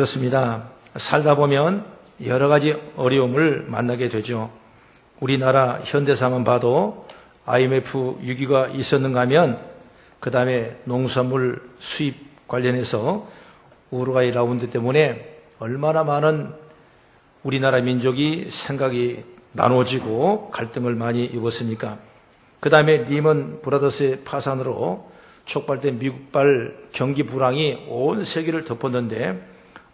그렇습니다. 살다 보면 여러 가지 어려움을 만나게 되죠. 우리나라 현대사만 봐도 IMF 위기가 있었는가 하면 그 다음에 농산물 수입 관련해서 우루과이 라운드 때문에 얼마나 많은 우리나라 민족이 생각이 나눠지고 갈등을 많이 입었습니까? 그 다음에 리먼 브라더스의 파산으로 촉발된 미국발 경기 불황이 온 세계를 덮었는데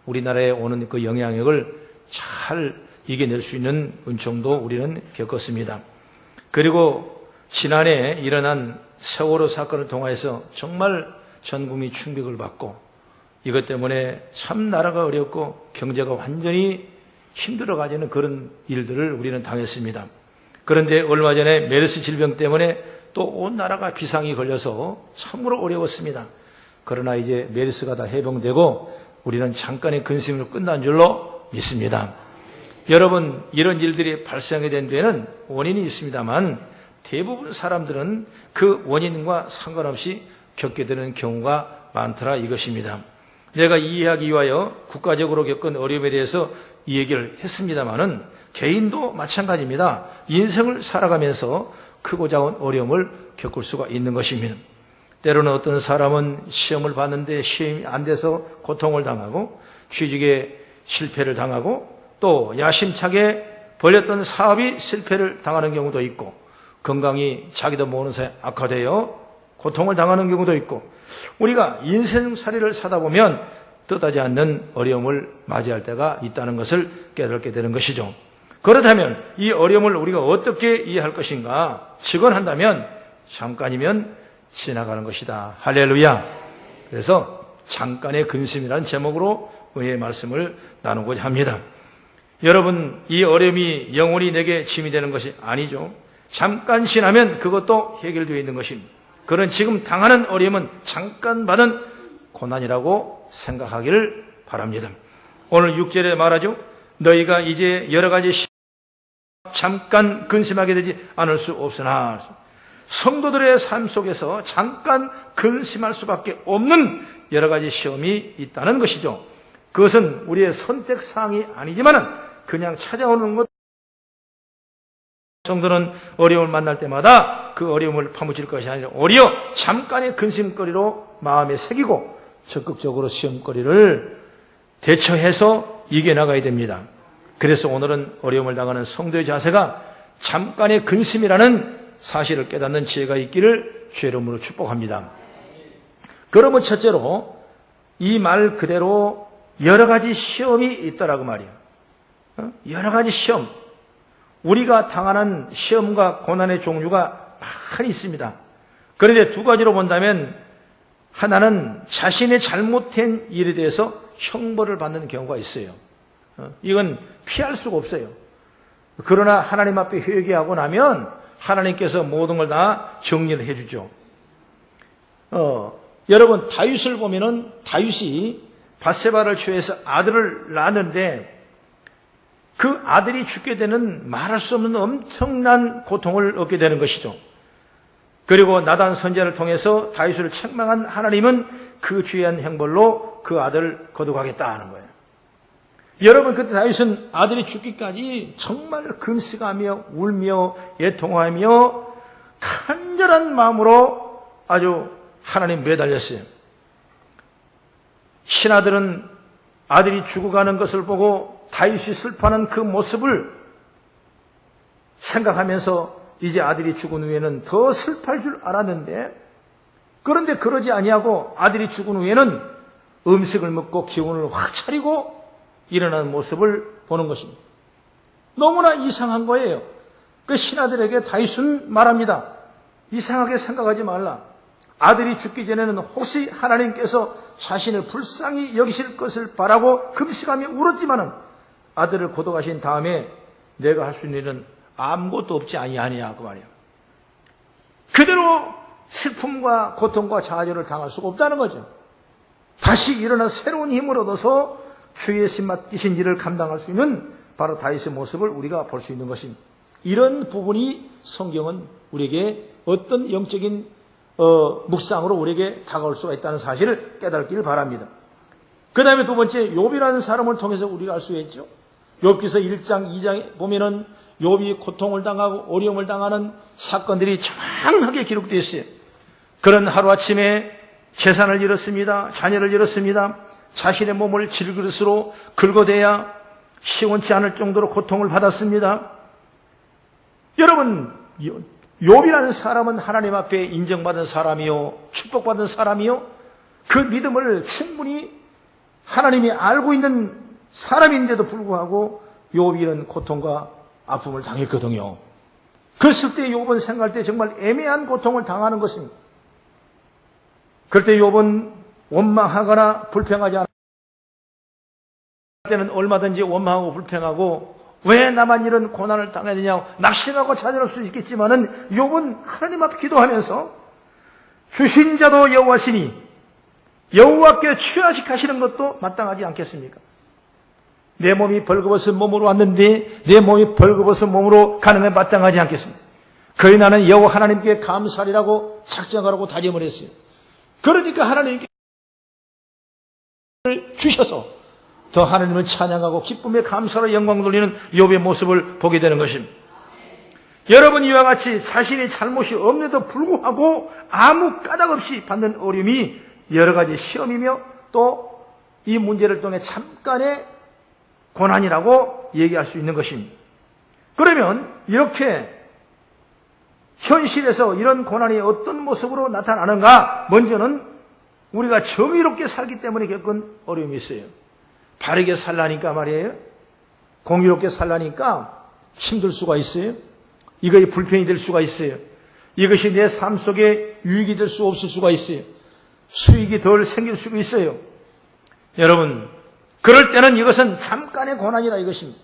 우리나라에 오는 그 영향력을 잘 이겨낼 수 있는 은총도 우리는 겪었습니다. 그리고 지난해 일어난 세월호 사건을 통해서 정말 전 국민이 충격을 받고 이것 때문에 참 나라가 어렵고 경제가 완전히 힘들어가지는 그런 일들을 우리는 당했습니다. 그런데 얼마 전에 메르스 질병 때문에 또 온 나라가 비상이 걸려서 참으로 어려웠습니다. 그러나 이제 메르스가 다 해병되고 우리는 잠깐의 근심으로 끝난 줄로 믿습니다. 여러분, 이런 일들이 발생하게 된 데에는 원인이 있습니다만 대부분 사람들은 그 원인과 상관없이 겪게 되는 경우가 많더라 이것입니다. 내가 이해하기 위하여 국가적으로 겪은 어려움에 대해서 이 얘기를 했습니다만은 개인도 마찬가지입니다. 인생을 살아가면서 크고 작은 어려움을 겪을 수가 있는 것입니다. 때로는 어떤 사람은 시험을 봤는데 시험이 안 돼서 고통을 당하고 취직에 실패를 당하고 또 야심차게 벌렸던 사업이 실패를 당하는 경우도 있고 건강이 자기도 모르는 사이에 악화되어 고통을 당하는 경우도 있고 우리가 인생살이를 사다 보면 뜻하지 않는 어려움을 맞이할 때가 있다는 것을 깨닫게 되는 것이죠. 그렇다면 이 어려움을 우리가 어떻게 이해할 것인가? 직언한다면 잠깐이면 지나가는 것이다. 할렐루야. 그래서 잠깐의 근심이라는 제목으로 은혜의 말씀을 나누고자 합니다. 여러분, 이 어려움이 영원히 내게 짐이 되는 것이 아니죠. 잠깐 지나면 그것도 해결되어 있는 것입니다. 그런 지금 당하는 어려움은 잠깐 받은 고난이라고 생각하기를 바랍니다. 오늘 6절에 말하죠. 너희가 이제 여러 가지 시... 잠깐 근심하게 되지 않을 수 없으나 성도들의 삶 속에서 잠깐 근심할 수밖에 없는 여러 가지 시험이 있다는 것이죠. 그것은 우리의 선택 사항이 아니지만은 그냥 찾아오는 것 성도는 어려움을 만날 때마다 그 어려움을 파묻힐 것이 아니라 오히려 잠깐의 근심거리로 마음에 새기고 적극적으로 시험거리를 대처해서 이겨나가야 됩니다. 그래서 오늘은 어려움을 당하는 성도의 자세가 잠깐의 근심이라는 사실을 깨닫는 지혜가 있기를 주의 이름으로 축복합니다. 그러면 첫째로 이 말 그대로 여러 가지 시험이 있다라고 말이에요. 어? 여러 가지 시험. 우리가 당하는 시험과 고난의 종류가 많이 있습니다. 그런데 두 가지로 본다면 하나는 자신의 잘못된 일에 대해서 형벌을 받는 경우가 있어요. 어, 이건 피할 수가 없어요. 그러나 하나님 앞에 회개하고 나면 하나님께서 모든 걸 다 정리를 해주죠. 어, 여러분 다윗을 보면은 다윗이 바세바를 취해서 아들을 낳았는데 그 아들이 죽게 되는 말할 수 없는 엄청난 고통을 얻게 되는 것이죠. 그리고 나단 선제를 통해서 다윗을 책망한 하나님은 그 주의한 형벌로 그 아들을 거두가겠다 하는 거예요. 여러분 그때 다윗은 아들이 죽기까지 정말 금식하며 울며 애통하며 간절한 마음으로 아주 하나님 매달렸어요. 신하들은 아들이 죽어가는 것을 보고 다윗이 슬퍼하는 그 모습을 생각하면서 이제 아들이 죽은 후에는 더 슬퍼할 줄 알았는데 그런데 그러지 아니하고 아들이 죽은 후에는 음식을 먹고 기운을 확 차리고 일어나는 모습을 보는 것입니다. 너무나 이상한 거예요. 그 신하들에게 다윗은 말합니다. 이상하게 생각하지 말라. 아들이 죽기 전에는 혹시 하나님께서 자신을 불쌍히 여기실 것을 바라고 금식하며 울었지만은 아들을 고독하신 다음에 내가 할 수 있는 일은 아무것도 없지 아니하냐 그 말이에요. 그대로 슬픔과 고통과 좌절을 당할 수가 없다는 거죠. 다시 일어나 새로운 힘을 얻어서 주의 신 맡기신 일을 감당할 수 있는 바로 다윗의 모습을 우리가 볼 수 있는 것입니다. 이런 부분이 성경은 우리에게 어떤 영적인 어, 묵상으로 우리에게 다가올 수가 있다는 사실을 깨닫기를 바랍니다. 그 다음에 두 번째 욥이라는 사람을 통해서 우리가 알 수 있죠. 욥기서 1장, 2장에 보면은 욥이 고통을 당하고 어려움을 당하는 사건들이 정확하게 기록되어 있어요. 그런 하루아침에 재산을 잃었습니다. 자녀를 잃었습니다. 자신의 몸을 질그릇으로 긁어대야 시원치 않을 정도로 고통을 받았습니다. 여러분, 요- 욥이라는 사람은 하나님 앞에 인정받은 사람이요, 축복받은 사람이요, 그 믿음을 충분히 하나님이 알고 있는 사람인데도 불구하고 이런 고통과 아픔을 당했거든요. 그랬을 때 욥은 생각할 때 정말 애매한 고통을 당하는 것입니다. 그럴 때 욥은 원망하거나 불평하지 않을 때는 얼마든지 원망하고 불평하고 왜 나만 이런 고난을 당해야 되냐고 낙심하고 찾아올 수 있겠지만은 욥은 하나님 앞 기도하면서 주신 자도 여호와시니 여호와께 취하식하시는 것도 마땅하지 않겠습니까? 내 몸이 벌거벗은 몸으로 왔는데 내 몸이 벌거벗은 몸으로 가는 게 마땅하지 않겠습니까? 그러니 나는 여호와 하나님께 감사리라고 작정하라고 다짐을 했어요. 그러니까 하나님께 주셔서 더 하나님을 찬양하고 기쁨에 감사로 영광 돌리는 욥의 모습을 보게 되는 것입니다. 여러분 이와 같이 자신의 잘못이 없는데도 불구하고 아무 까닭 없이 받는 어려움이 여러 가지 시험이며 또 이 문제를 통해 잠깐의 고난이라고 얘기할 수 있는 것입니다. 그러면 이렇게 현실에서 이런 고난이 어떤 모습으로 나타나는가? 먼저는 우리가 정의롭게 살기 때문에 겪은 어려움이 있어요. 바르게 살라니까 말이에요. 공의롭게 살라니까 힘들 수가 있어요. 이것이 불편이 될 수가 있어요. 이것이 내 삶 속에 유익이 될 수 없을 수가 있어요. 수익이 덜 생길 수가 있어요. 여러분, 그럴 때는 이것은 잠깐의 고난이라 이것입니다.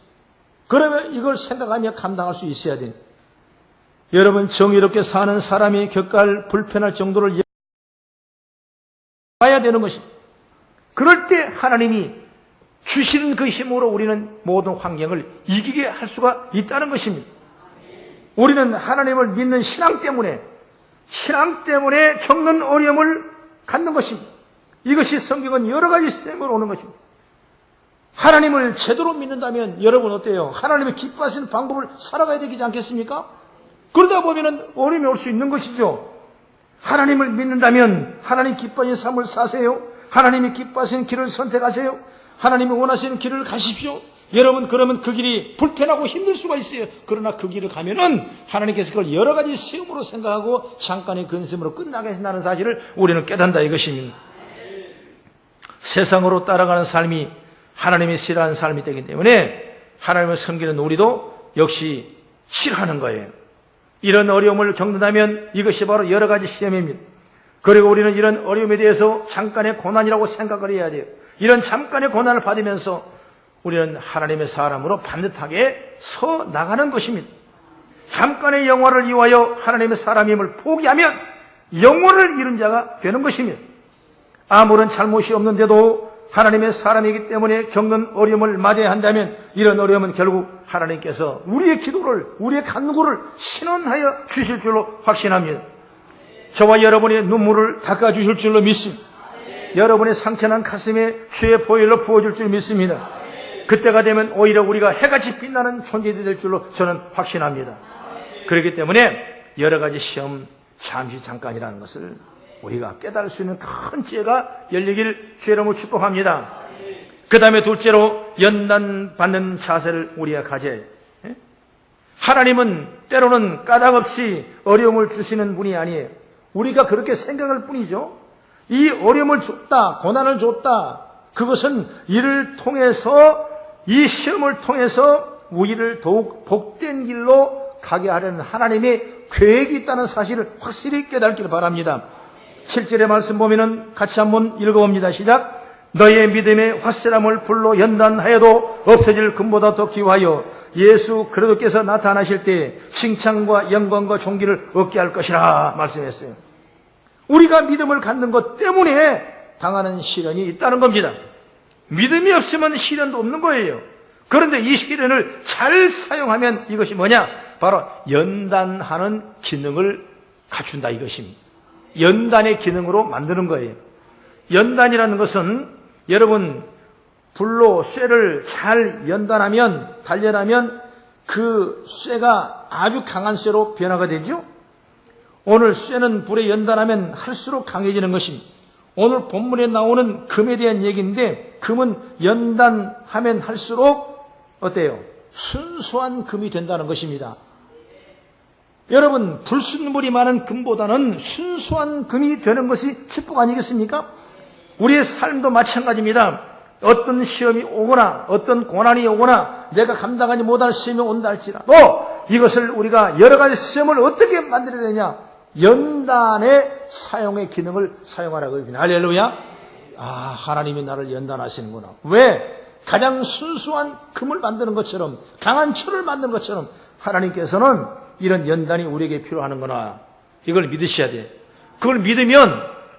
그러면 이걸 생각하며 감당할 수 있어야 돼요. 여러분, 정의롭게 사는 사람이 겪을 불편할 정도를 봐야 되는 것입니다. 그럴 때 하나님이 주시는 그 힘으로 우리는 모든 환경을 이기게 할 수가 있다는 것입니다. 우리는 하나님을 믿는 신앙 때문에, 신앙 때문에 겪는 어려움을 갖는 것입니다. 이것이 성경은 여러 가지 셈으로 오는 것입니다. 하나님을 제대로 믿는다면 여러분 어때요? 하나님의 기뻐하시는 방법을 살아가야 되지 않겠습니까? 그러다 보면 어려움이 올 수 있는 것이죠. 하나님을 믿는다면 하나님 기뻐하시는 삶을 사세요. 하나님이 기뻐하시는 길을 선택하세요. 하나님이 원하시는 길을 가십시오. 여러분 그러면 그 길이 불편하고 힘들 수가 있어요. 그러나 그 길을 가면은 하나님께서 그걸 여러 가지 시험으로 생각하고 잠깐의 근심으로 끝나겠다는 사실을 우리는 깨닫는다 이것입니다. 세상으로 따라가는 삶이 하나님이 싫어하는 삶이 되기 때문에 하나님을 섬기는 우리도 역시 싫어하는 거예요. 이런 어려움을 겪는다면 이것이 바로 여러 가지 시험입니다. 그리고 우리는 이런 어려움에 대해서 잠깐의 고난이라고 생각을 해야 돼요. 이런 잠깐의 고난을 받으면서 우리는 하나님의 사람으로 반듯하게 서 나가는 것입니다. 잠깐의 영화를 이화여 하나님의 사람임을 포기하면 영혼을 잃은 자가 되는 것입니다. 아무런 잘못이 없는데도 하나님의 사람이기 때문에 겪는 어려움을 맞아야 한다면 이런 어려움은 결국 하나님께서 우리의 기도를, 우리의 간구를 신원하여 주실 줄로 확신합니다. 저와 여러분의 눈물을 닦아 주실 줄로 믿습니다. 여러분의 상처난 가슴에 주의 보혈로 부어줄 줄 믿습니다. 그때가 되면 오히려 우리가 해같이 빛나는 존재들이 될 줄로 저는 확신합니다. 그렇기 때문에 여러 가지 시험 잠시 잠깐이라는 것을 우리가 깨달을 수 있는 큰 지혜가 열리길 주여러분 축복합니다. 그 다음에 둘째로 연단 받는 자세를 우리가 가져야 해요. 예? 하나님은 때로는 까닭없이 어려움을 주시는 분이 아니에요. 우리가 그렇게 생각할 뿐이죠. 이 어려움을 줬다, 고난을 줬다. 그것은 이를 통해서 이 시험을 통해서 우리를 더욱 복된 길로 가게 하려는 하나님의 계획이 있다는 사실을 확실히 깨닫기를 바랍니다. 7절의 말씀 보면은 같이 한번 읽어봅니다. 시작. 너의 믿음의 화세람을 불로 연단하여도 없어질 금보다 더 기워하여 예수 그리스도께서 나타나실 때 칭찬과 영광과 존귀를 얻게 할 것이라 말씀했어요. 우리가 믿음을 갖는 것 때문에 당하는 시련이 있다는 겁니다. 믿음이 없으면 시련도 없는 거예요. 그런데 이 시련을 잘 사용하면 이것이 뭐냐? 바로 연단하는 기능을 갖춘다 이것입니다. 연단의 기능으로 만드는 거예요. 연단이라는 것은 여러분, 불로 쇠를 잘 연단하면, 단련하면 그 쇠가 아주 강한 쇠로 변화가 되죠? 오늘 쇠는 불에 연단하면 할수록 강해지는 것입니다. 오늘 본문에 나오는 금에 대한 얘기인데, 금은 연단하면 할수록 어때요? 순수한 금이 된다는 것입니다. 여러분, 불순물이 많은 금보다는 순수한 금이 되는 것이 축복 아니겠습니까? 우리의 삶도 마찬가지입니다. 어떤 시험이 오거나 어떤 고난이 오거나 내가 감당하지 못할 시험이 온다 할지라도 이것을 우리가 여러 가지 시험을 어떻게 만들어야 되냐? 연단의 사용의 기능을 사용하라고 합니다. 할렐루야. 아, 하나님이 나를 연단하시는구나. 왜? 가장 순수한 금을 만드는 것처럼 강한 철을 만드는 것처럼 하나님께서는 이런 연단이 우리에게 필요하는구나. 이걸 믿으셔야 돼. 그걸 믿으면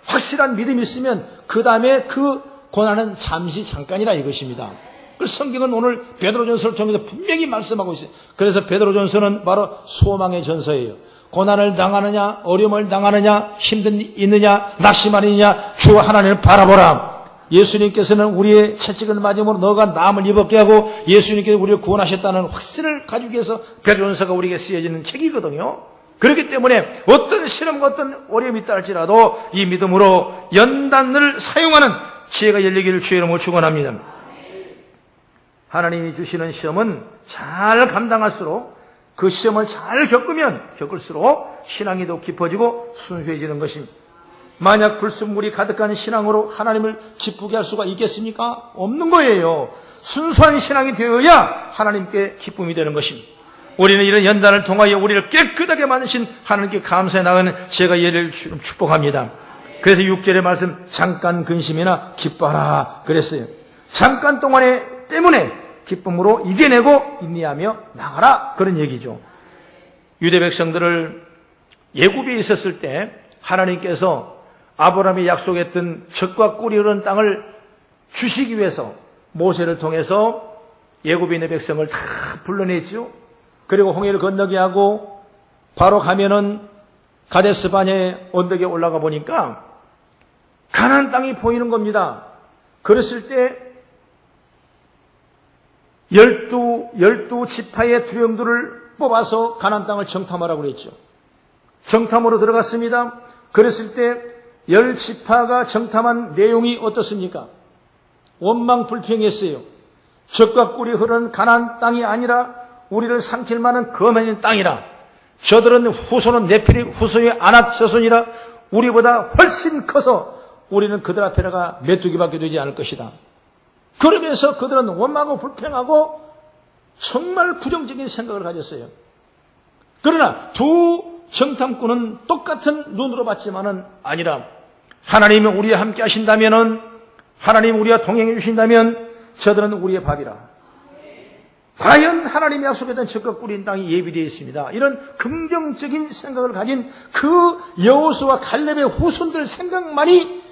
확실한 믿음이 있으면 그 다음에 그 고난은 잠시 잠깐이라 이것입니다. 그 성경은 오늘 베드로전서를 통해서 분명히 말씀하고 있어요. 그래서 베드로전서는 바로 소망의 전서예요. 고난을 당하느냐, 어려움을 당하느냐, 힘든 일 있느냐, 낙심하느냐, 주 하나님을 바라보라. 예수님께서는 우리의 채찍을 맞음으로 너가 남을 입었게 하고 예수님께서 우리를 구원하셨다는 확신을 가지기 위해서 베드로전서가 우리에게 쓰여지는 책이거든요. 그렇기 때문에 어떤 시험과 어떤 어려움이 있다 할지라도 이 믿음으로 연단을 사용하는 지혜가 열리기를 주의 이름으로 축원합니다. 하나님이 주시는 시험은 잘 감당할수록 그 시험을 잘 겪으면 겪을수록 신앙이 더 깊어지고 순수해지는 것입니다. 만약 불순물이 가득한 신앙으로 하나님을 기쁘게 할 수가 있겠습니까? 없는 거예요. 순수한 신앙이 되어야 하나님께 기쁨이 되는 것입니다. 우리는 이런 연단을 통하여 우리를 깨끗하게 만드신 하나님께 감사해 나가는 제가 예를 축복합니다. 그래서 6절의 말씀 잠깐 근심이나 기뻐하라 그랬어요. 잠깐 동안에 때문에 기쁨으로 이겨내고 인내하며 나가라 그런 얘기죠. 유대 백성들을 예굽에 있었을 때 하나님께서 아브라함이 약속했던 적과 꿀이 흐르는 땅을 주시기 위해서 모세를 통해서 있는 백성을 다 불러냈죠. 그리고 홍해를 건너게 하고 바로 가면은 가데스 바네 언덕에 올라가 보니까 가나안 땅이 보이는 겁니다. 그랬을 때 열두 열두 지파의 두령들을 뽑아서 가나안 땅을 정탐하라고 그랬죠. 정탐으로 들어갔습니다. 그랬을 때 열 지파가 정탐한 내용이 어떻습니까? 원망 불평했어요. 적과 꿀이 흐르는 가나안 땅이 아니라 우리를 삼킬 만한 거만한 땅이라. 저들은 후손은 네필이 후손이 아낫 자손이라 우리보다 훨씬 커서 우리는 그들 앞에다가 메뚜기밖에 되지 않을 것이다. 그러면서 그들은 원망하고 불평하고 정말 부정적인 생각을 가졌어요. 그러나 두 정탐꾼은 똑같은 눈으로 봤지만은 아니라 하나님이 우리와 함께 하신다면은 하나님 우리와 동행해 주신다면 저들은 우리의 밥이라. 과연 하나님이 약속했던 적과 꿀인 땅이 예비되어 있습니다. 이런 긍정적인 생각을 가진 그 여호수와 갈렙의 후손들 생각만이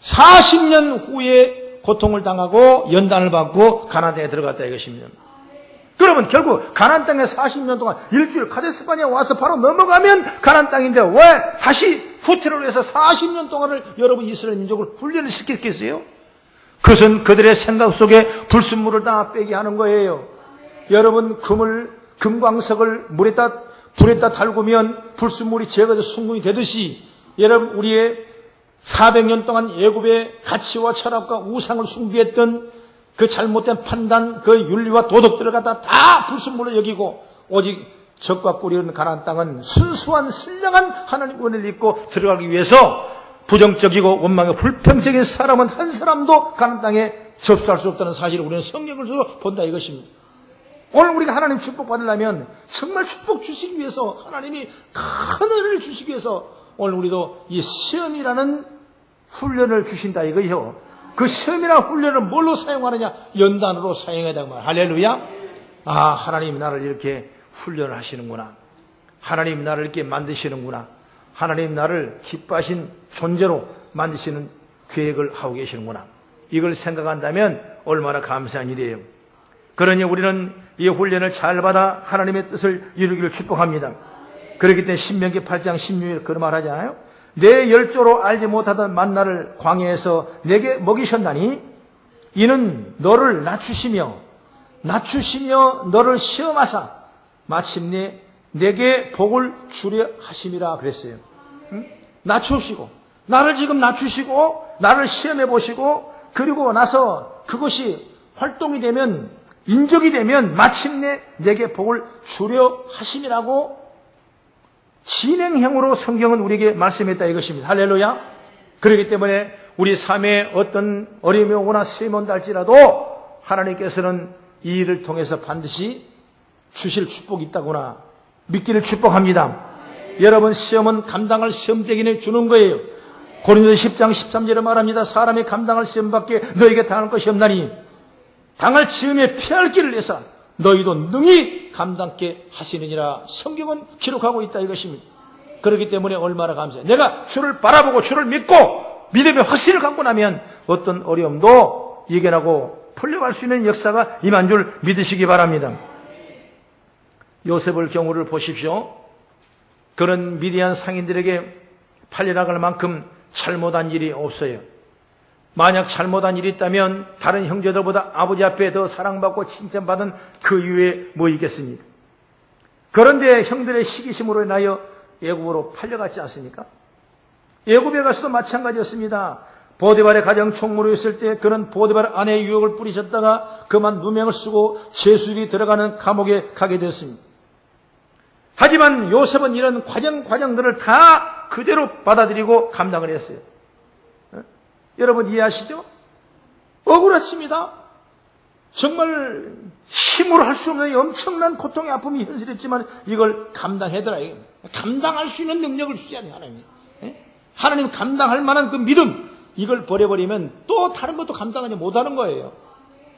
40년 후에 고통을 당하고 연단을 받고 가나안에 들어갔다 이것입니다. 그러면 결국 가나안 땅에 40년 동안 일주일 카데스바니에 와서 바로 넘어가면 가나안 땅인데 왜 다시 후퇴를 해서 40년 동안을 여러분 이스라엘 민족을 훈련을 시켰겠어요? 그것은 그들의 생각 속에 불순물을 다 빼게 하는 거예요. 여러분 금을 금광석을 물에다 불에다 달구면 불순물이 제거돼서 순금이 되듯이 여러분 우리의 400년 동안 예굽의 가치와 철학과 우상을 숭배했던 그 잘못된 판단, 그 윤리와 도덕들을 갖다 다 불순물로 여기고 오직 적과 꿀이 흐르는 가나안 땅은 순수한 신령한 하나님 은혜를 입고 들어가기 위해서 부정적이고 원망의 불평적인 사람은 한 사람도 가나안 땅에 접수할 수 없다는 사실을 우리는 성경을 통해서 본다 이것입니다. 오늘 우리가 하나님 축복 받으려면 정말 축복 주시기 위해서 하나님이 큰 은혜를 주시기 위해서 오늘 우리도 이 시험이라는 훈련을 주신다 이거요. 그 시험이라는 훈련을 뭘로 사용하느냐? 연단으로 사용해야 거야. 할렐루야. 아, 하나님 나를 이렇게 훈련을 하시는구나. 하나님 나를 이렇게 만드시는구나. 하나님 나를 기뻐하신 존재로 만드시는 계획을 하고 계시는구나. 이걸 생각한다면 얼마나 감사한 일이에요. 그러니 우리는 이 훈련을 잘 받아 하나님의 뜻을 이루기를 축복합니다. 그렇기 때문에 신명기 8장 16일 그런 말 하잖아요. 내 열조로 알지 못하던 만나를 광야에서 내게 먹이셨나니 이는 너를 낮추시며 낮추시며 너를 시험하사 마침내 내게 복을 주려 하심이라 그랬어요. 응? 낮추시고 나를 지금 낮추시고 나를 시험해 보시고 그리고 나서 그것이 활동이 되면 인적이 되면 마침내 내게 복을 주려 하심이라고 진행형으로 성경은 우리에게 말씀했다 이것입니다. 할렐루야. 그렇기 때문에 우리 삶에 어떤 어려움이 오거나 시험이 온다 할지라도 하나님께서는 이 일을 통해서 반드시 주실 축복이 있다거나 믿기를 축복합니다. 여러분 시험은 감당할 시험대기를 주는 거예요. 고린도 10장 13절에 말합니다. 사람이 감당할 시험밖에 너에게 당할 것이 없나니 당할 지음에 피할 길을 내서 너희도 능히 감당케 하시느니라 성경은 기록하고 있다 이것입니다. 그렇기 때문에 얼마나 감사해. 내가 주를 바라보고 주를 믿고 믿음의 확신을 갖고 나면 어떤 어려움도 이겨나고 풀려갈 수 있는 역사가 임한 줄 믿으시기 바랍니다. 요셉을 경우를 보십시오. 그런 미디안 상인들에게 팔려나갈 만큼 잘못한 일이 없어요. 만약 잘못한 일이 있다면 다른 형제들보다 아버지 앞에 더 사랑받고 칭찬받은 그 이유에 뭐 있겠습니까? 그런데 형들의 시기심으로 인하여 애굽으로 팔려갔지 않습니까? 애굽에 가서도 마찬가지였습니다. 보디발의 가정 총무로 있을 때 그는 보디발 아내의 유혹을 뿌리셨다가 그만 누명을 쓰고 제수들이 들어가는 감옥에 가게 되었습니다. 하지만 요셉은 이런 과정 과정들을 다 그대로 받아들이고 감당을 했어요. 어? 여러분 이해하시죠? 억울했습니다. 정말 힘으로 할 수 없는 엄청난 고통의 아픔이 현실했지만 이걸 감당해더라. 감당할 수 있는 능력을 돼요, 하나님. 예? 하나님 감당할 만한 그 믿음, 이걸 버려버리면 또 다른 것도 감당하지 못하는 거예요.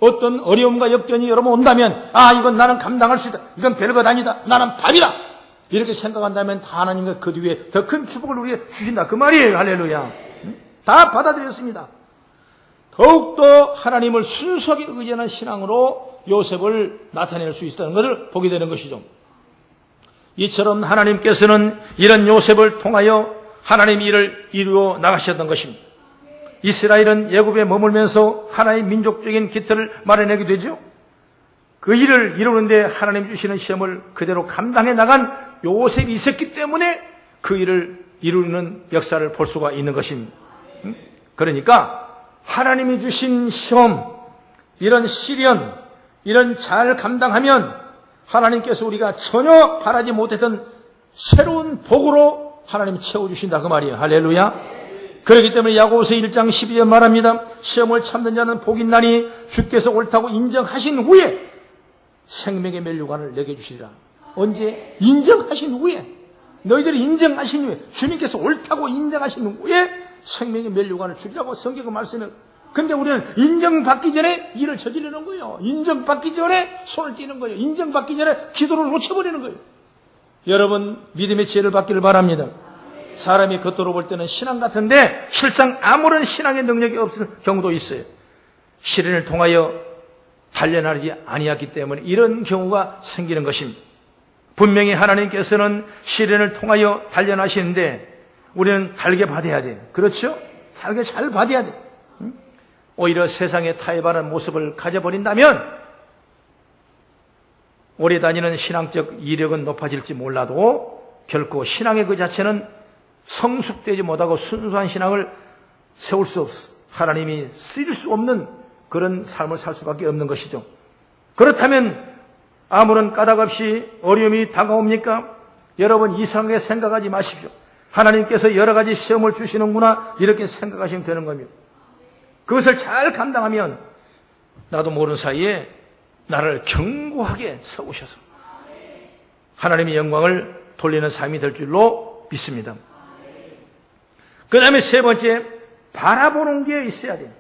어떤 어려움과 역견이 여러분 온다면, 아, 이건 나는 감당할 수 있다. 이건 별것 아니다. 나는 밥이다. 이렇게 생각한다면 다 하나님과 그 뒤에 더 큰 축복을 우리에게 주신다. 그 말이에요. 할렐루야. 응? 다 받아들였습니다. 더욱더 하나님을 순수하게 의지하는 신앙으로 요셉을 나타낼 수 있다는 것을 보게 되는 것이죠. 이처럼 하나님께서는 이런 요셉을 통하여 하나님 일을 이루어 나가셨던 것입니다. 이스라엘은 예굽에 머물면서 하나의 민족적인 기틀을 마련하게 되죠. 그 일을 이루는데 하나님 주시는 시험을 그대로 감당해 나간 요셉이 있었기 때문에 그 일을 이루는 역사를 볼 수가 있는 것입니다. 그러니까 하나님이 주신 시험, 이런 시련, 이런 잘 감당하면 하나님께서 우리가 전혀 바라지 못했던 새로운 복으로 하나님 채워주신다 그 말이에요. 할렐루야. 그렇기 때문에 야고보서 1장 12절 말합니다. 시험을 참는 자는 복이 나니 주께서 옳다고 인정하신 후에 생명의 멸류관을 내게 주시리라. 언제? 인정하신 후에. 너희들이 인정하신 후에 주님께서 옳다고 인정하신 후에 생명의 멸류관을 주리라고 성경은 말씀해. 근데 우리는 인정받기 전에 일을 저지르는 거예요. 인정받기 전에 손을 띄는 거예요. 인정받기 전에 기도를 놓쳐버리는 거예요. 여러분 믿음의 지혜를 받기를 바랍니다. 사람이 겉으로 볼 때는 신앙 같은데 실상 아무런 신앙의 능력이 없을 경우도 있어요. 시련을 통하여 단련하지 아니했기 때문에 이런 경우가 생기는 것입니다. 분명히 하나님께서는 시련을 통하여 단련하시는데 우리는 달게 받아야 돼요. 그렇죠? 살게 잘 받아야 돼. 응? 오히려 세상에 타협하는 모습을 가져버린다면 오래 다니는 신앙적 이력은 높아질지 몰라도 결코 신앙의 그 자체는 성숙되지 못하고 순수한 신앙을 세울 수 없어. 하나님이 쓰일 수 없는 그런 삶을 살 수밖에 없는 것이죠. 그렇다면 아무런 까닭 없이 어려움이 다가옵니까? 여러분 이상하게 생각하지 마십시오. 하나님께서 여러 가지 시험을 주시는구나 이렇게 생각하시면 되는 겁니다. 그것을 잘 감당하면 나도 모르는 사이에 나를 견고하게 세우셔서 하나님의 영광을 돌리는 삶이 될 줄로 믿습니다. 그 다음에 세 번째 바라보는 게 있어야 돼요.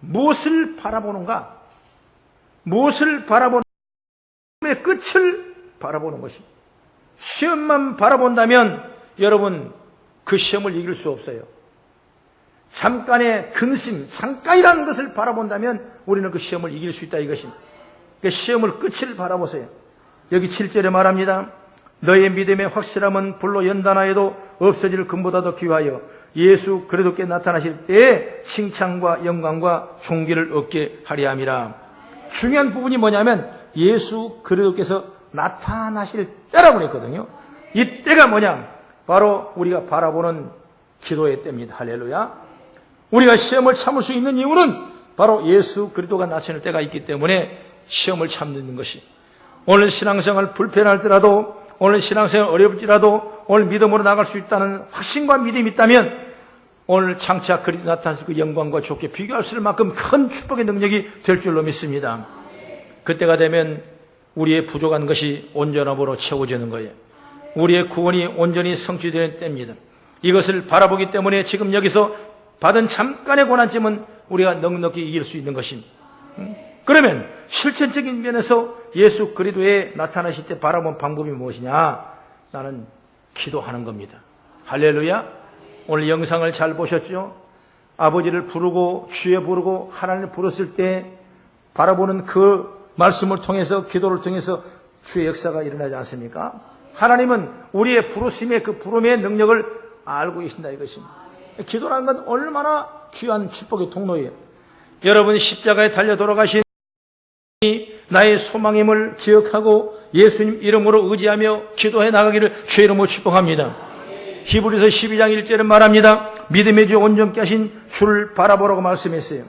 무엇을 바라보는가? 무엇을 바라보는 의 끝을 바라보는 것입니다. 시험만 바라본다면 여러분 그 시험을 이길 수 없어요. 잠깐의 근심, 잠깐이라는 것을 바라본다면 우리는 그 시험을 이길 수 있다 이것입니다. 그 시험을 끝을 바라보세요. 여기 7절에 말합니다. 너의 믿음의 확실함은 불로 연단하여도 없어질 금보다 더 귀하여 예수 그리스도께 나타나실 때에 칭찬과 영광과 존귀를 얻게 하리 함이라. 중요한 부분이 뭐냐면 예수 그리스도께서 나타나실 때라고 했거든요. 이 때가 뭐냐? 바로 우리가 바라보는 기도의 때입니다. 할렐루야. 우리가 시험을 참을 수 있는 이유는 바로 예수 그리스도가 나타날 때가 있기 때문에 시험을 참는 것이 오늘 신앙생활 불편할지라도 오늘 신앙생활 어렵지라도 오늘 믿음으로 나갈 수 있다는 확신과 믿음이 있다면 오늘 장차 그리스도 나타나실 그 영광과 좋게 비교할 수 있을 만큼 큰 축복의 능력이 될 줄로 믿습니다. 그때가 되면 우리의 부족한 것이 온전함으로 채워지는 거예요. 우리의 구원이 온전히 성취되는 때입니다. 이것을 바라보기 때문에 지금 여기서 받은 잠깐의 고난쯤은 우리가 넉넉히 이길 수 있는 것입니다. 음? 그러면 실천적인 면에서 예수 그리스도에 나타나실 때 바라본 방법이 무엇이냐? 나는 기도하는 겁니다. 할렐루야. 오늘 영상을 잘 보셨죠? 아버지를 부르고 주에 부르고 하나님을 부르실 때 바라보는 그 말씀을 통해서 기도를 통해서 주의 역사가 일어나지 않습니까? 하나님은 우리의 부르심의 그 부름의 능력을 알고 계신다 이것입니다. 기도라는 건 얼마나 귀한 축복의 통로예요. 여러분 십자가에 달려 돌아가신 나의 소망임을 기억하고 예수님 이름으로 의지하며 기도해 나가기를 주의 이름으로 축복합니다. 히브리서 12장 1절은 말합니다. 믿음의 주 온전케 하신 주를 바라보라고 말씀했어요.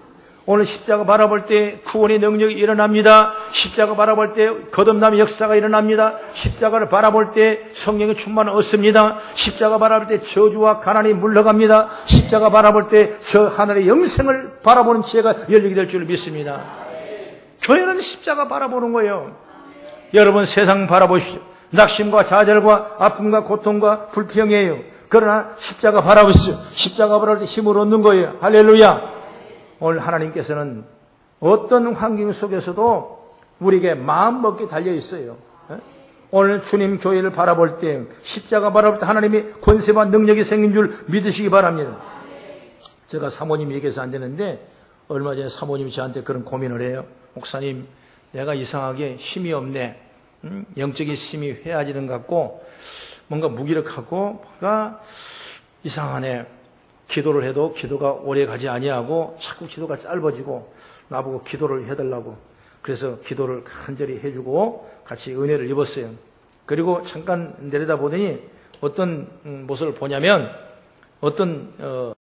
오늘 십자가 바라볼 때 구원의 능력이 일어납니다. 십자가 바라볼 때 거듭남의 역사가 일어납니다. 십자가를 바라볼 때 성령의 충만을 얻습니다. 십자가 바라볼 때 저주와 가난이 물러갑니다. 십자가 바라볼 때 저 하늘의 영생을 바라보는 지혜가 열리게 될 줄 믿습니다. 교회는 십자가 바라보는 거예요. 여러분 세상 바라보십시오. 낙심과 좌절과 아픔과 고통과 불평이에요. 그러나 십자가 바라보십시오. 십자가 바라볼 때 힘을 얻는 거예요. 할렐루야. 오늘 하나님께서는 어떤 환경 속에서도 우리에게 마음 먹게 달려 있어요. 예? 오늘 주님 교회를 바라볼 때 십자가 바라볼 때 하나님이 권세와 능력이 생긴 줄 믿으시기 바랍니다. 제가 사모님 얘기해서 안 되는데 얼마 전에 사모님이 저한테 그런 고민을 해요. 목사님, 내가 이상하게 힘이 없네. 음? 영적인 힘이 회해지는 것 같고 뭔가 무기력하고 뭔가 이상하네. 기도를 해도 기도가 오래 가지 아니하고 자꾸 기도가 짧아지고 나보고 기도를 해달라고 그래서 기도를 간절히 해주고 같이 은혜를 입었어요. 그리고 잠깐 내려다 보더니 어떤 음, 모습을 보냐면 어떤 어,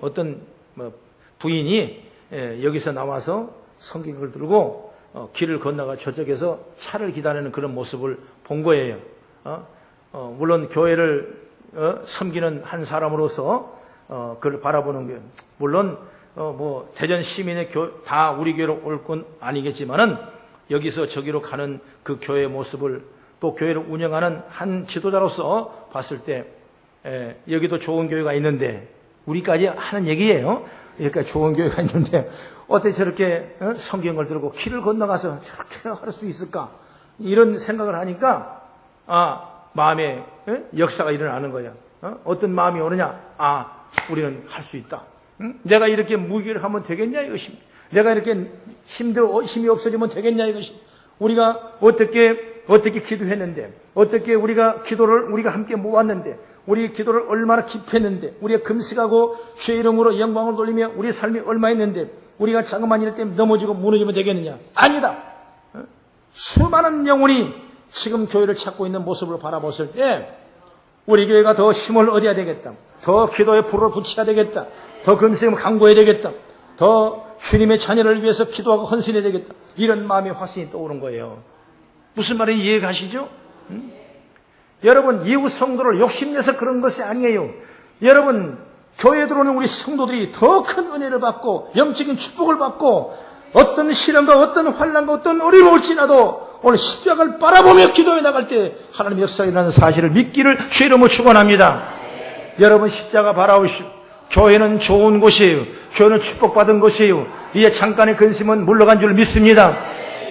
어떤 뭐 부인이 예, 여기서 나와서 성경을 들고 어, 길을 건너가 저쪽에서 차를 기다리는 그런 모습을 본 거예요. 어? 어, 물론 교회를 어, 섬기는 한 사람으로서 어, 그를 바라보는 게 물론 어, 뭐 대전 시민의 교, 다 우리 교회로 올 건 아니겠지만은 여기서 저기로 가는 그 교회의 모습을 또 교회를 운영하는 한 지도자로서 봤을 때 에, 여기도 좋은 교회가 있는데 우리까지 하는 얘기예요. 여기까지 좋은 교회가 있는데 어떻게 저렇게 어? 성경을 들고 길을 건너가서 저렇게 할 수 있을까? 이런 생각을 하니까 아 마음에 에? 역사가 일어나는 거야. 어? 떤 마음이 오느냐? 아 우리는 할 수 있다. 응? 내가 이렇게 무기를 하면 되겠냐 이것입니다. 내가 이렇게 힘들 힘이 없어지면 되겠냐 이것이. 우리가 어떻게 어떻게 기도했는데 어떻게 우리가 기도를 우리가 함께 모았는데 우리 기도를 얼마나 깊했는데 우리가 금식하고 주의 이름으로 영광을 돌리며 우리의 삶이 얼마 있는데 우리가 자그마한 일 때문에 넘어지고 무너지면 되겠느냐? 아니다. 어? 수많은 영혼이 지금 교회를 찾고 있는 모습을 바라봤을 때 우리 교회가 더 힘을 얻어야 되겠다. 더 기도에 불을 붙여야 되겠다. 더 금식을 강구해야 되겠다. 더 주님의 자녀를 위해서 기도하고 헌신해야 되겠다. 이런 마음이 확신이 떠오른 거예요. 무슨 말인지 이해가시죠? 응? 여러분 이웃 성도를 욕심내서 그런 것이 아니에요. 여러분 교회에 들어오는 우리 성도들이 더 큰 은혜를 받고 영적인 축복을 받고 어떤 시련과 어떤 환란과 어떤 어려움이 올지라도 오늘 십자가를 바라보며 기도해 나갈 때 하나님 역사가 일어나는 사실을 믿기를 이름으로 축원합니다. 여러분 십자가 바라보십시오. 교회는 좋은 곳이에요. 교회는 축복받은 곳이에요. 이에 잠깐의 근심은 물러간 줄 믿습니다.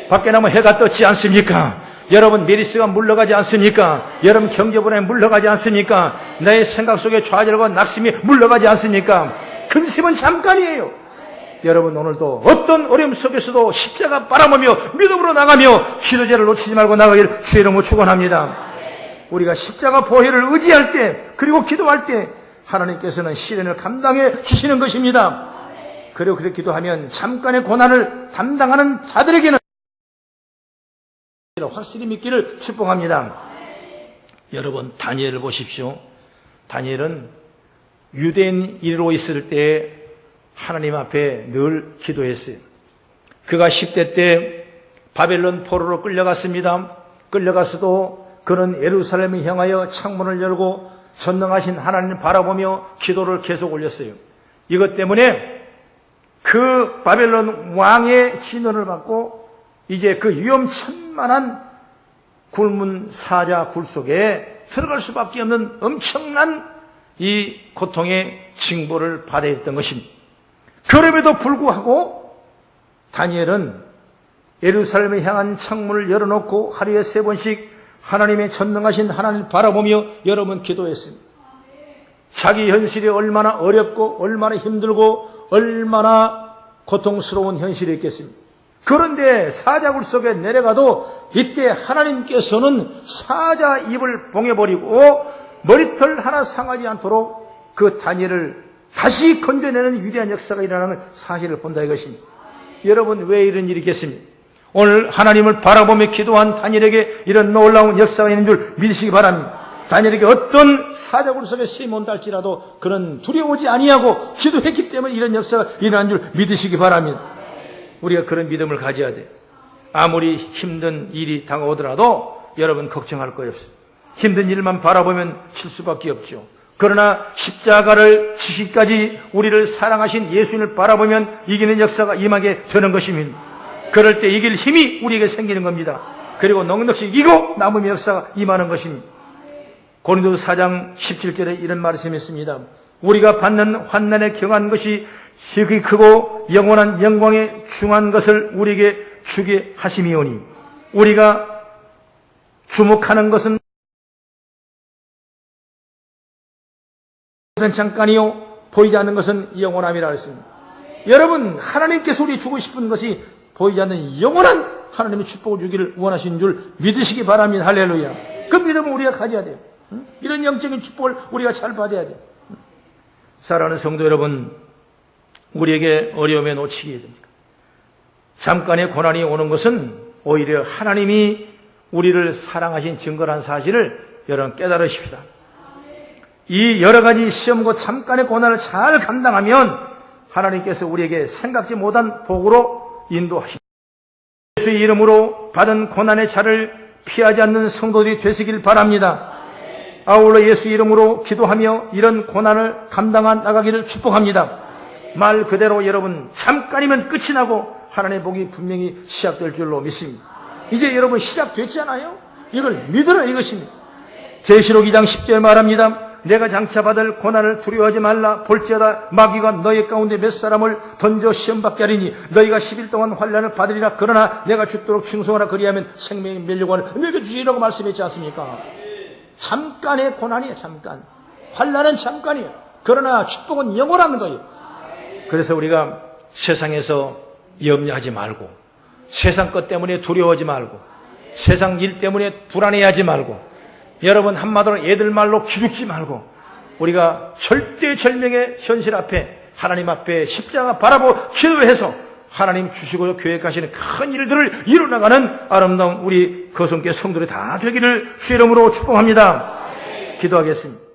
밖에 나면 해가 떴지 않습니까? 여러분 메리스가 물러가지 않습니까? 여러분 경제불안에 물러가지 않습니까? 나의 생각 속에 좌절과 낙심이 물러가지 않습니까? 근심은 잠깐이에요. 여러분 오늘도 어떤 어려움 속에서도 십자가 바라보며 믿음으로 나가며 기도제를 놓치지 말고 나가기를 주의 이름으로 축원합니다. 우리가 십자가 보혈을 의지할 때 그리고 기도할 때 하나님께서는 시련을 감당해 주시는 것입니다. 그리고 그렇게 기도하면 잠깐의 고난을 담당하는 자들에게는 확실히 믿기를 축복합니다. 여러분 다니엘을 보십시오. 다니엘은 유대인으로 있을 때 하나님 앞에 늘 기도했어요. 그가 10대 때 바벨론 포로로 끌려갔습니다. 끌려가서도 그는 예루살렘을 향하여 창문을 열고 전능하신 하나님을 바라보며 기도를 계속 올렸어요. 이것 때문에 그 바벨론 왕의 진언을 받고 이제 그 위험천만한 굴문 사자 굴 속에 들어갈 수밖에 없는 엄청난 이 고통의 징보를 받아야 했던 것입니다. 그럼에도 불구하고 다니엘은 예루살렘에 향한 창문을 열어놓고 하루에 세 번씩 하나님의 전능하신 하나님을 바라보며 여러분 기도했습니다. 자기 현실이 얼마나 어렵고 얼마나 힘들고 얼마나 고통스러운 현실이 있겠습니까? 그런데 사자굴 속에 내려가도 이때 하나님께서는 사자 입을 봉해버리고 머리털 하나 상하지 않도록 그 다니엘을 다시 건져내는 위대한 역사가 일어나는 사실을 본다 이것입니다. 여러분 왜 이런 일이 있겠습니까? 오늘 하나님을 바라보며 기도한 다니엘에게 이런 놀라운 역사가 있는 줄 믿으시기 바랍니다. 다니엘에게 어떤 사자굴 속에 심이 온다 할지라도 그는 두려워하지 아니하고 기도했기 때문에 이런 역사가 일어난 줄 믿으시기 바랍니다. 우리가 그런 믿음을 가져야 돼요. 아무리 힘든 일이 다가오더라도 여러분 걱정할 거 없습니다. 힘든 일만 바라보면 칠 수밖에 없죠. 그러나 십자가를 지시까지 우리를 사랑하신 예수님을 바라보면 이기는 역사가 임하게 되는 것입니다. 그럴 때 이길 힘이 우리에게 생기는 겁니다. 그리고 넉넉히 이기고 남음의 역사가 임하는 것입니다. 고린도서 4장 17절에 이런 말씀이 있습니다. 우리가 받는 환난에 경한 것이 희극이 크고 영원한 영광에 중한 것을 우리에게 주게 하심이오니 우리가 주목하는 것은 것은 잠깐이요 보이지 않는 것은 영원함이라 했습니다. 여러분 하나님께서 우리 주고 싶은 것이 보이지 않는 영원한 하나님의 축복을 주기를 원하시는 줄 믿으시기 바랍니다. 할렐루야. 그 믿음을 우리가 가져야 돼요. 응? 이런 영적인 축복을 우리가 잘 받아야 돼요. 응? 사랑하는 성도 여러분, 우리에게 어려움에 놓치게 됩니까? 잠깐의 고난이 오는 것은 오히려 하나님이 우리를 사랑하신 증거란 사실을 여러분 깨달으십시다. 이 여러 가지 시험과 잠깐의 고난을 잘 감당하면 하나님께서 우리에게 생각지 못한 복으로 인도하십니다. 예수의 이름으로 받은 고난의 차를 피하지 않는 성도들이 되시길 바랍니다. 아울러 예수 이름으로 기도하며 이런 고난을 감당하 나가기를 축복합니다. 말 그대로 여러분 잠깐이면 끝이 나고 하나님의 복이 분명히 시작될 줄로 믿습니다. 이제 여러분 시작됐잖아요. 이걸 믿으라 이것입니다. 계시록 2장 10절 말합니다. 내가 장차 받을 고난을 두려워하지 말라. 볼지어다 마귀가 너희 가운데 몇 사람을 던져 시험받게 하리니 너희가 10일 동안 환란을 받으리라. 그러나 내가 죽도록 충성하라. 그리하면 생명의 멸류관을 너에게 주시라고 말씀했지 않습니까? 잠깐의 고난이에요 잠깐. 환란은 잠깐이에요. 그러나 축복은 영원한 거예요. 그래서 우리가 세상에서 염려하지 말고 세상 것 때문에 두려워하지 말고 세상 일 때문에 불안해하지 말고 여러분 한마디로 애들 말로 기죽지 말고 우리가 절대절명의 현실 앞에 하나님 앞에 십자가 바라보 기도해서 하나님 주시고 계획하시는 큰 일들을 이루어나가는 아름다운 우리 거성계 성도들이 다 되기를 주 이름으로 축복합니다. 기도하겠습니다.